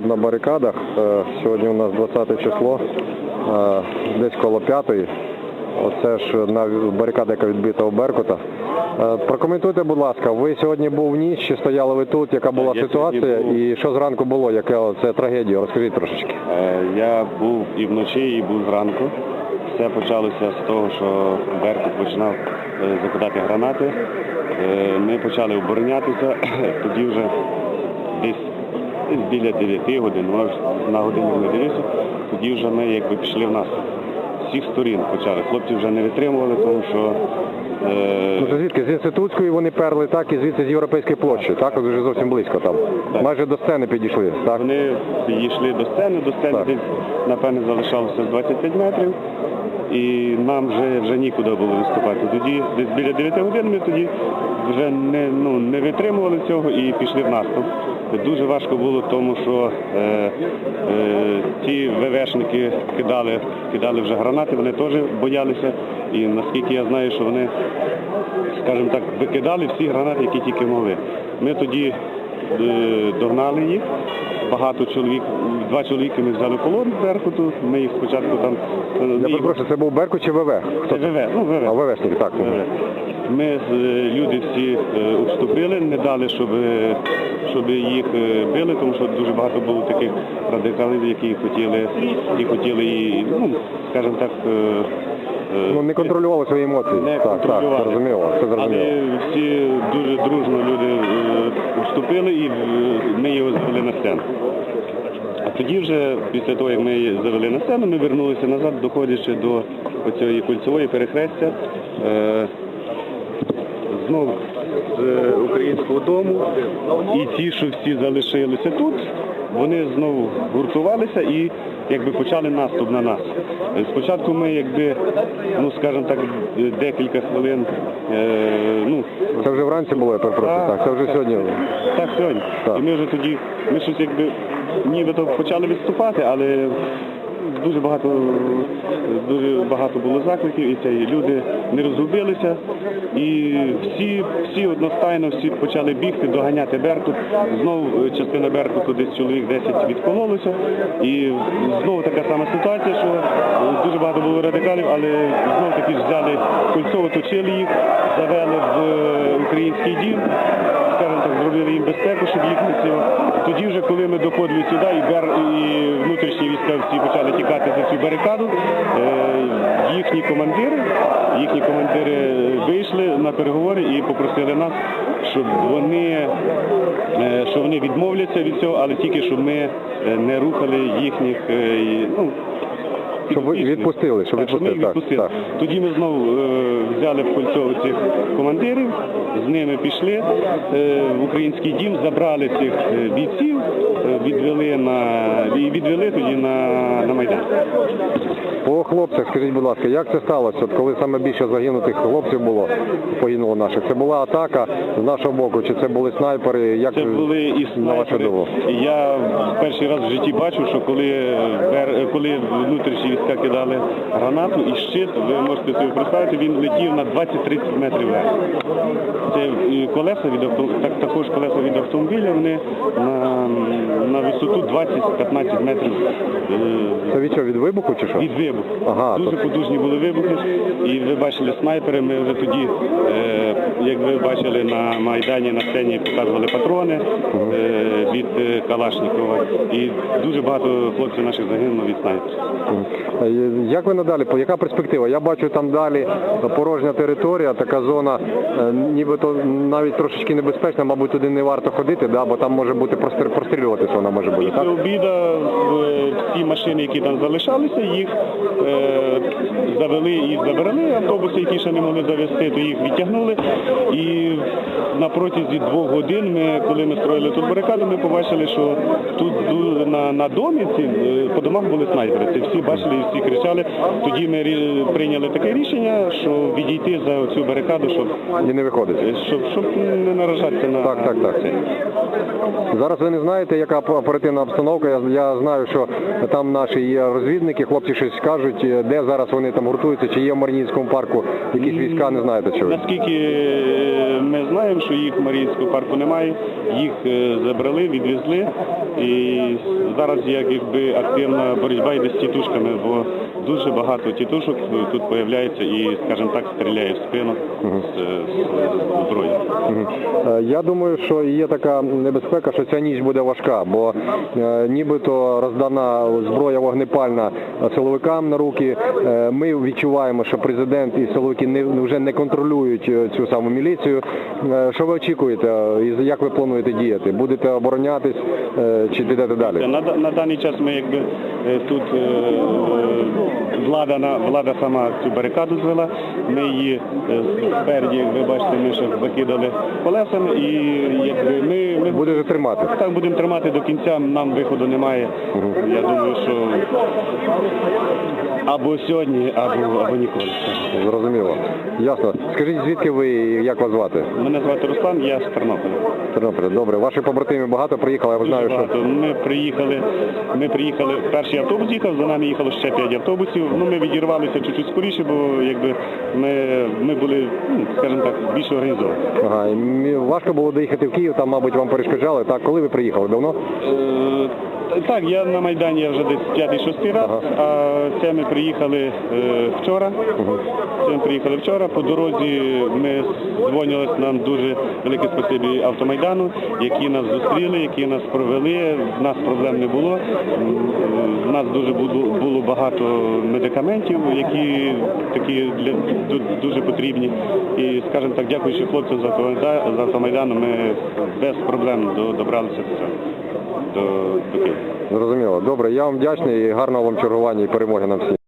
тут на барикадах. Е, Сьогодні у нас 20 число, е, десь коло п'ятої. Оце ж на барикада, яка відбита у Беркута. Е, Прокоментуйте, будь ласка, ви сьогодні був в ніч, чи стояли ви тут, яка була я ситуація і що зранку було, яка це трагедія? Розкажіть трошечки. Я був і вночі, і був зранку. Все почалося з того, що Беркут починав закидати гранати. Ми почали оборонятися, тоді вже десь, десь біля 9 годин, на годину не дивився, тоді вже ми якби пішли в наступ. З всіх сторін почали. Хлопці вже не витримували, тому що е, Ну, це звідки? З інститутської вони перли, так, і звідси з європейської площі, так, от вже зовсім близько там. Так. Майже до сцени підійшли, так? Вони підійшли до сцени, до сцени Так. десь, напевне, залишалося 25 метрів. І нам вже, вже нікуди було виступати. Тоді десь біля 9 годин ми тоді вже не, ну, не витримували цього і пішли в наступ. Дуже важко було, тому що е, е, ті ВВшники кидали, кидали вже гранати, вони теж боялися. І наскільки я знаю, що вони, скажімо так, викидали всі гранати, які тільки могли. Ми тоді е, догнали їх. Багато чоловік, два чоловіки ми взяли в полон з Беркуту. Ми їх спочатку там е, Я їх- перепрошую, це був Беркут чи ВВ? Хто це? ВВ, ну ВВ. А ВВшники, так. ВВ. Ми е, люди всі е, уступили, не дали, щоб, е, щоб їх е, били, тому що дуже багато було таких радикалів, які хотіли, які хотіли і, ну, скажімо так, е, е, Ну, не контролювали свої емоції. не так, так, це зрозуміло, це зрозуміло. Але всі дуже дружно люди е, вступили і е, ми його завели на сцену. А тоді вже, після того, як ми її завели на сцену, ми вернулися назад, доходячи до цієї кольцевої перехрестя. Знову з е, українського дому. І ті, що всі залишилися тут, вони знову гуртувалися і якби почали наступ на нас. Спочатку ми, якби, ну скажімо так, декілька хвилин, е, ну, Це вже вранці було, я перепрошую. Так, Так, це вже так. сьогодні. так сьогодні. Так. І ми вже тоді, ми щось якби нібито почали відступати, але дуже багато, дуже багато було закликів, і це люди не розгубилися. І всі, всі одностайно всі почали бігти, доганяти Беркут. Знову е, частина Беркуту десь чоловік 10 відкололося. І знову така сама ситуація, що е, дуже багато було радикалів, але знову таки взяли кольцо, оточили їх, завели в е, український дім так, зробили їм безпеку, щоб їх не цього. Тоді вже, коли ми доходили сюди, і, бер, і внутрішні війська всі почали тікати за цю барикаду, е, їхні командири, їхні командири вийшли на переговори і попросили нас, щоб вони, е, що вони відмовляться від цього, але тільки щоб ми е, не рухали їхніх. ну, Щоб відпустили, щоб Так, ми відпустили, так, відпустили. так. Тоді ми знову е, взяли в кольцо цих командирів, з ними пішли е, в український дім, забрали цих бійців, е, відвели на і відвели тоді на, на майдан. По хлопцях, скажіть, будь ласка, як це сталося? От коли саме більше загинутих хлопців було, загинуло наших? Це була атака з нашого боку, чи це були снайпери? Як Це були і снайпери. Я перший раз в житті бачу, що коли, коли внутрішні війська кидали гранату і щит, ви можете собі представити, він летів на 20-30 метрів вверх. Це колеса від так, також колеса від автомобіля, вони на, на висоту 20-15 метрів Це від чого, від вибуху чи що? від вибуху. Ага, Дуже то- потужні були вибухи. І ви бачили снайпери. Ми вже тоді, е, як ви бачили на Майдані на сцені, показували патрони е, від е, Калашникова. І дуже багато хлопців наших загинуло від снайперів. Е, Як ви надалі? Яка перспектива? Я бачу там далі порожня територія, така зона, е, нібито навіть трошечки небезпечна, мабуть, туди не варто ходити, да, бо там може бути простр- прострілюватися вона може бути, Після обіда е, всі машини, які там залишалися, їх е, завели і забрали. Автобуси, які ще не могли завести, то їх відтягнули. І на протязі двох годин, ми, коли ми строїли тут барикаду, ми побачили, що тут на, на домі ці, е, по домах були снайпери. Це всі бачили і всі кричали. Тоді ми прийняли таке рішення, що відійти за цю барикаду, щоб, І не виходить. щоб, щоб не наражатися на Так, так, так. Зараз ви не знаєте, яка оперативна обстановка. Я, я знаю, що там наші є розвідники, хлопці щось кажуть, е, де зараз вони там гуртуються, чи є в Маріїнському парку якісь війська, не знаєте ви? Наскільки е, ми знаємо, що їх в Маріїнському парку немає, їх е, забрали, відвезли. І зараз як якби активна боротьба йде з тітушками, бо дуже багато тітушок тут появляється і, скажімо так, стріляє в спину з, з зброї. Е, Я думаю, що є така небезпека, що ця ніч буде важка, бо е, нібито роздана зброя вогнепальна силовикам на руки. Е, Ми відчуваємо, що президент і силовики вже не контролюють е, цю саму міліцію. Що ви очікуєте і як ви плануєте діяти? Будете оборонятись чи підете далі? На, даний час ми якби тут влада влада сама цю барикаду звела. Ми її спереді, як ви бачите, ми ще закидали колесами і якби ми Будете тримати? так будемо тримати до кінця. Нам виходу немає. Я думаю, що або сьогодні, або або ніколи. Зрозуміло. Ясно. Скажіть, звідки ви і як вас звати? Мене звати Руслан, я з Тернополя. Тернополя. Добре. Ваших побратимів багато приїхало, я Дуже знаю, що. Ми приїхали, ми приїхали, перший автобус їхав, за нами їхало ще п'ять автобусів. Ну, ми відірвалися чуть-чуть скоріше, бо якби ми, ми були, ну, скажімо так, більш організовані. Ага, і важко було доїхати в Київ, там, мабуть, вам перешкоджали. Так, коли ви приїхали? Давно? Так, я на Майдані вже десь п'ятий-шостий раз, а це ми приїхали е, вчора. Це ми приїхали вчора. По дорозі ми дзвонились нам дуже велике спасибі автомайдану, які нас зустріли, які нас провели. В нас проблем не було. В нас дуже було, багато медикаментів, які такі для дуже потрібні. І скажімо так, дякуючи хлопцям з автомайда- з автомайдану, ми без проблем добралися до цього. До, до Києва. Зрозуміло. Добре, я вам вдячний і гарного вам чергування і перемоги нам всім.